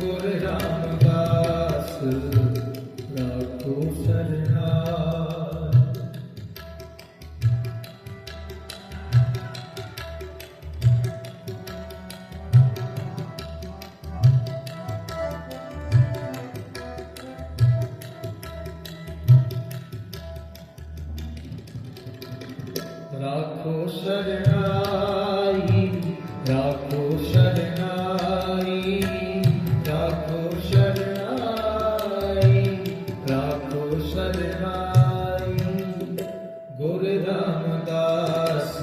ਗੁਰ ਰਾਮਦਾਸ ਰਾਖੋ ਸਰਨਾ ਰਾਖੋ ਸਰਨਾਈ ਰਾਖ ਗੁਰ ਰਾਮਦਾਸ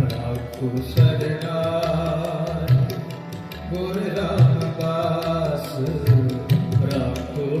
ਰਾਖੋ ਗੁਰ ਰਾਮਦਾਸ ਰਾਖੋ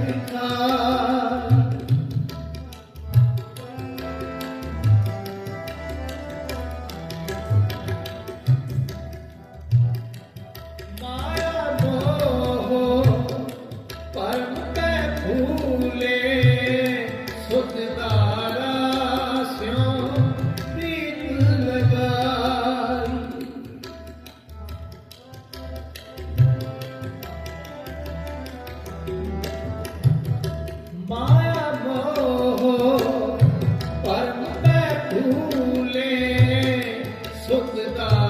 Amen. ਸੁਖ ਦਾ